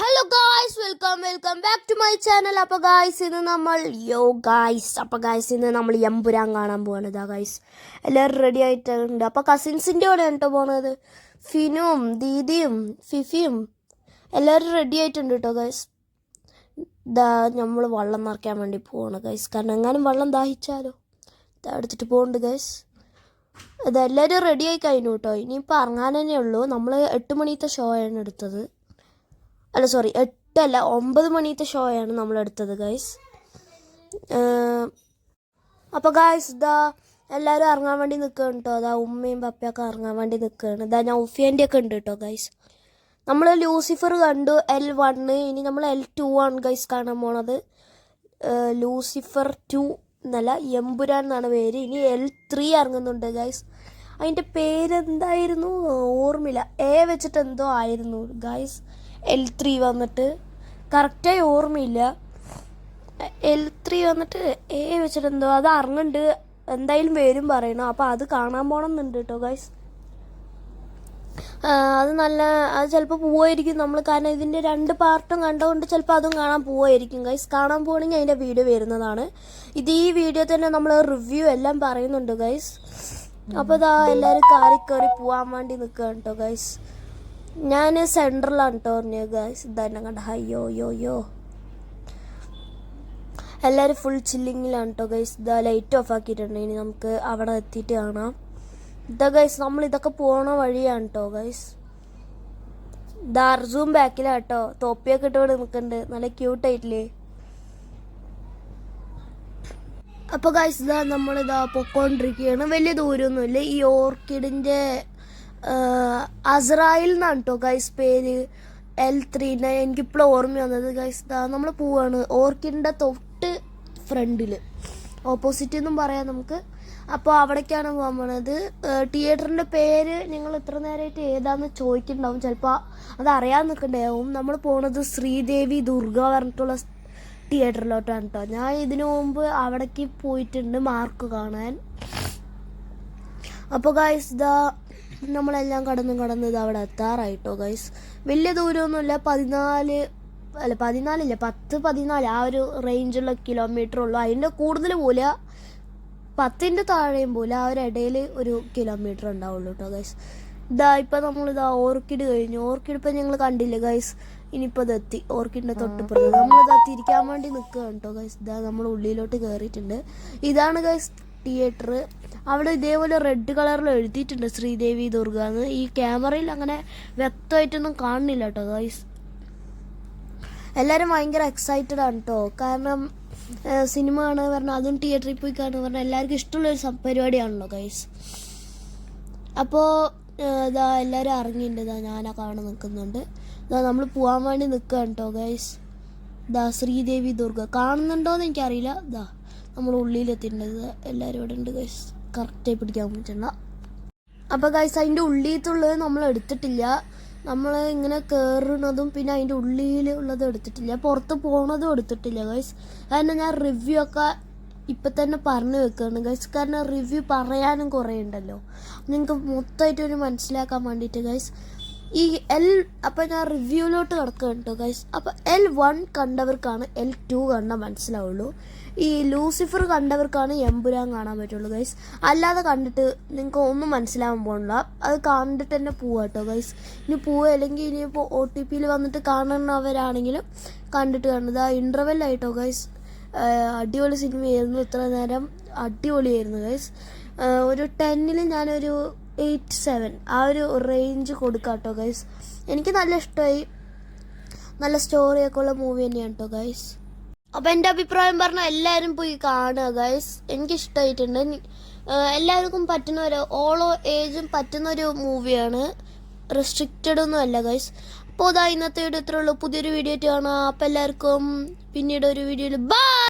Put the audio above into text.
Hello guys welcome welcome back to my channel അപ്പോൾ guys ഇന്ന് നമ്മൾ യോ ഗായ്സ് അപ്പോൾ ഗായ്സ് ഇന്ന് നമ്മൾ എമ്പുരാൻ കാണാൻ പോവാണ്. ഇതാ ഗായ്സ് എല്ലാവരും റെഡി ആയിട്ടുണ്ട്. അപ്പോൾ കസിൻസിന്റെ കൂടെ കേട്ടോ പോണത്. ഫിനും ദീദിയും ഫിഫിയും എല്ലാവരും റെഡി ആയിട്ടുണ്ട് കേട്ടോ ഗായ്സ് ഇതാ നമ്മൾ വള്ളം നിറയ്ക്കാൻ വേണ്ടി പോവാണ് ഗൈസ് കാരണം എങ്ങാനും വള്ളം ദാഹിച്ചാലോ? ഇതാ എടുത്തിട്ട് പോകുന്നുണ്ട് ഗൈസ് ഇതെല്ലാവരും റെഡി ആയി കഴിഞ്ഞു കേട്ടോ ഇനിയിപ്പോൾ ഇറങ്ങാൻ തന്നെ ഉള്ളൂ നമ്മൾ എട്ട് മണിത്തെ ഷോ ആണ് എടുത്തത്. അല്ല സോറി എട്ടല്ല ഒമ്പത് മണിത്തെ ഷോ ആണ് നമ്മൾ എടുത്തത് ഗൈസ് അപ്പോൾ ഗായ്സ് ഇതാ എല്ലാവരും ഇറങ്ങാൻ വേണ്ടി നിൽക്കുകയാണ് കേട്ടോ അതാ ഉമ്മയും പപ്പയൊക്കെ ഇറങ്ങാൻ വേണ്ടി നിൽക്കുകയാണ് ഇതാ നൗഫിയന്റെ ഒക്കെ ഉണ്ട് കേട്ടോ ഗൈസ് നമ്മൾ ലൂസിഫർ കണ്ടു എൽ വണ്ണ് ഇനി നമ്മൾ എൽ ടു ആണ് ഗൈസ് കാണാൻ പോണത്. ലൂസിഫർ ടു എന്നല്ല എമ്പുരാൻ എന്നാണ് പേര്. ഇനി എൽ ത്രീ ഇറങ്ങുന്നുണ്ട് ഗൈസ് അതിന്റെ പേരെന്തായിരുന്നു? ഓർമ്മയില്ല. എ വെച്ചിട്ട് എന്തോ ആയിരുന്നു ഗൈസ് എൽ ത്രീ വന്നിട്ട്. കറക്റ്റായി ഓർമ്മയില്ല. എൽ ത്രീ വന്നിട്ട് എ വെച്ചിട്ട് എന്തോ അത് അറിഞ്ഞുണ്ട്. എന്തായാലും പേരും പറയണം. അപ്പോൾ അത് കാണാൻ പോകണം എന്നുണ്ട് കേട്ടോ ഗൈസ് അത് നല്ല അത് ചിലപ്പോൾ പോവായിരിക്കും നമ്മൾ കാരണം ഇതിന്റെ രണ്ട് പാർട്ടും കണ്ടുകൊണ്ട് ചിലപ്പോൾ അതും കാണാൻ പോവായിരിക്കും ഗൈസ് കാണാൻ പോകണമെങ്കിൽ അതിന്റെ വീഡിയോ വരുന്നതാണ്. ഇത് ഈ വീഡിയോ തന്നെ നമ്മൾ റിവ്യൂ എല്ലാം പറയുന്നുണ്ട് ഗൈസ് അപ്പോൾ ഇതാ എല്ലാവരും കാറി കയറി പോകാൻ വേണ്ടി നിൽക്കുകയാണ് കേട്ടോ ഗൈസ് ഞാൻ സെൻട്രലാണ് കേട്ടോ പറഞ്ഞത് ഗൈസ് ഇതാണ് കണ്ട. ഹയ്യോ യോ യോ എല്ലാവരും ഫുൾ ചില്ലിങ്ങിലാണ് കേട്ടോ ഗൈസ് ഇതാ ലൈറ്റ് ഓഫ് ആക്കിയിട്ടുണ്ട്. ഇനി നമുക്ക് അവിടെ എത്തിയിട്ട് കാണാം. ഇതാ ഗൈസ് നമ്മൾ ഇതൊക്കെ പോണ വഴിയാണ് കേട്ടോ ഗൈസ് ദാർജും ബാക്കിലാണ് കേട്ടോ തോപ്പിയൊക്കെ ഇട്ടുകൊണ്ട് നിൽക്കുന്നുണ്ട്. നല്ല ക്യൂട്ടായിട്ടില്ലേ അപ്പോൾ ഗൈസ് ഇതാ നമ്മളിതാ പൊക്കോണ്ടിരിക്കുകയാണ്. വലിയ ദൂരമൊന്നുമില്ല. ഈ ഓർക്കിഡിന്റെ അസ്രായിൽ നിന്നാണ് കേട്ടോ ഗൈസ് പേര്. എൽ ത്രീ നയൻ എനിക്കിപ്പോൾ ഓർമ്മ വന്നത് ഗൈസ് നമ്മൾ പോവാണ്. ഓർക്കിഡിന്റെ തൊട്ട് ഫ്രണ്ടിൽ ഓപ്പോസിറ്റ് എന്നും പറയാം നമുക്ക്. അപ്പോൾ അവിടേക്കാണ് പോകാൻ പോണത്. തിയേറ്ററിന്റെ പേര് നിങ്ങൾ ഇത്ര നേരമായിട്ട് ഏതാന്ന് ചോദിക്കുന്നുണ്ടാവും ചിലപ്പോൾ അത് അറിയാൻ നിൽക്കണ്ടാവും നമ്മൾ പോണത് ശ്രീദേവി ദുർഗ പറഞ്ഞിട്ടുള്ള തിയേറ്ററിലോട്ടാണ് കേട്ടോ ഞാൻ ഇതിനു മുമ്പ് അവിടേക്ക് പോയിട്ടുണ്ട് മാർക്ക് കാണാൻ. അപ്പോൾ ഗൈസ് ഇതാ നമ്മളെല്ലാം കടന്നു കടന്ന് ഇത് അവിടെ എത്താറായിട്ടോ ഗൈസ് വലിയ ദൂരമൊന്നുമില്ല പതിനാല് അല്ല പതിനാലില്ല പത്ത് പതിനാല് ആ ഒരു റേഞ്ചുള്ള കിലോമീറ്റർ ഉള്ളൂ. അതിന്റെ കൂടുതൽ പോലെ പത്തിന്റെ താഴെയും പോലെ ആ ഒരു ഇടയിൽ ഒരു കിലോമീറ്റർ ഉണ്ടാവുള്ളൂ കേട്ടോ ഗൈസ് ഇതാ ഇപ്പം നമ്മളിതാ ഓർക്കിഡ് കഴിഞ്ഞു. ഓർക്കിഡ് ഇപ്പം ഞങ്ങൾ കണ്ടില്ല ഗൈസ് ഇനിയിപ്പോൾ ഇത് എത്തി. ഓർക്കിഡിന്റെ തൊട്ടിപ്പുറത്ത്. നമ്മളിതാ തിരിക്കാൻ വേണ്ടി നിൽക്കുകയാണ് കേട്ടോ ഗൈസ് ഇതാ നമ്മൾ ഉള്ളിലോട്ട് കയറിയിട്ടുണ്ട് ഇതാണ് ഗൈസ് തിയേറ്റർ അവിടെ ഇതേപോലെ റെഡ് കളറിൽ എഴുതിയിട്ടുണ്ട് ശ്രീദേവി ദുർഗ എന്ന് ഈ ക്യാമറയിൽ അങ്ങനെ വ്യക്തമായിട്ടൊന്നും കാണുന്നില്ല കേട്ടോ ഗൈസ് എല്ലാവരും ഭയങ്കര എക്സൈറ്റഡ് ആണ് കേട്ടോ കാരണം സിനിമ കാണുക പറഞ്ഞാൽ അതും തിയേറ്ററിൽ പോയി കാണുക പറഞ്ഞാൽ എല്ലാവർക്കും ഇഷ്ടമുള്ള ഒരു പരിപാടിയാണല്ലോ ഗൈസ് അപ്പോൾ ഇതാ എല്ലാവരും അറിഞ്ഞിട്ടുണ്ട് ഇതാ ഞാനാ കാണാൻ നിൽക്കുന്നുണ്ട്. ഇതാ നമ്മൾ പോകാൻ വേണ്ടി നിൽക്കുകയാണ് കേട്ടോ ഗൈസ് ഇതാ ശ്രീദേവി ദുർഗ. കാണുന്നുണ്ടോയെന്ന് എനിക്കറിയില്ല. ഇതാ നമ്മൾ ഉള്ളിലെത്തിയിട്ടുണ്ട്. എല്ലാവരും ഇവിടെ ഉണ്ട് ഗൈസ് കറക്റ്റായി പിടിക്കാൻ പറ്റണ്ട അപ്പോൾ ഗൈസ് അതിന്റെ ഉള്ളിലത്തുള്ളത് നമ്മൾ എടുത്തിട്ടില്ല. നമ്മൾ ഇങ്ങനെ കയറുന്നതും പിന്നെ അതിന്റെ ഉള്ളിൽ ഉള്ളത് എടുത്തിട്ടില്ല. പുറത്ത് പോണതും എടുത്തിട്ടില്ല ഗൈസ് കാരണം ഞാൻ റിവ്യൂ ഒക്കെ ഇപ്പം തന്നെ പറഞ്ഞു വെക്കുകയാണ് ഗൈസ് കാരണം റിവ്യൂ പറയാനും കുറേ ഉണ്ടല്ലോ. നിങ്ങൾക്ക് മൊത്തമായിട്ട് ഒരു മനസ്സിലാക്കാൻ വേണ്ടിയിട്ട് ഗൈസ് ഈ എൽ അപ്പൊ ഞാൻ റിവ്യൂലോട്ട് കിടക്കുകയാണ് കേട്ടോ ഗൈസ് അപ്പോൾ എൽ വൺ കണ്ടവർക്കാണ് എൽ ടു കണ്ടാൽ മനസ്സിലാവുള്ളൂ. ഈ ലൂസിഫർ കണ്ടവർക്കാണ് എമ്പുരാൻ കാണാൻ പറ്റുള്ളൂ ഗൈസ് അല്ലാതെ കണ്ടിട്ട് നിങ്ങൾക്ക് ഒന്നും മനസ്സിലാവാൻ പോകണില്ല അത് കണ്ടിട്ട് തന്നെ പോവാ കേട്ടോ ഗൈസ് ഇനി പോവുക അല്ലെങ്കിൽ ഇനിയിപ്പോൾ ഒ ടി പിയിൽ വന്നിട്ട് കാണുന്നവരാണെങ്കിലും കണ്ടിട്ട് കാണുന്നത്. ആ ഇന്റർവെല്ലായിട്ടോ ഗൈസ് അടിപൊളി സിനിമയായിരുന്നു ഇത്ര നേരം അടിപൊളിയായിരുന്നു ഗൈസ് ഒരു ടെന്നിൽ ഞാനൊരു എയ്റ്റ് സെവൻ. ആ ഒരു റേഞ്ച് കൊടുക്കാം കേട്ടോ ഗൈസ് എനിക്ക് നല്ല ഇഷ്ടമായി നല്ല സ്റ്റോറിയൊക്കെ ഉള്ള മൂവി തന്നെയാണ് കേട്ടോ ഗൈസ് അപ്പോൾ എന്റെ അഭിപ്രായം പറഞ്ഞാൽ എല്ലാവരും പോയി കാണുക ഗൈസ് എനിക്ക് ഇഷ്ടമായിട്ടുണ്ട് എല്ലാവർക്കും പറ്റുന്ന ഒരു ഓളോ ഏജും പറ്റുന്ന ഒരു മൂവിയാണ് റെസ്ട്രിക്റ്റഡ് ഒന്നും അല്ല ഗൈസ് അപ്പോൾ അതാ ഇന്നത്തെ വീഡിയോ ഇത്രയുള്ളൂ പുതിയൊരു വീഡിയോ ആയിട്ട് കാണാം. അപ്പോൾ എല്ലാവർക്കും പിന്നീട് ഒരു വീഡിയോയിൽ ബൈ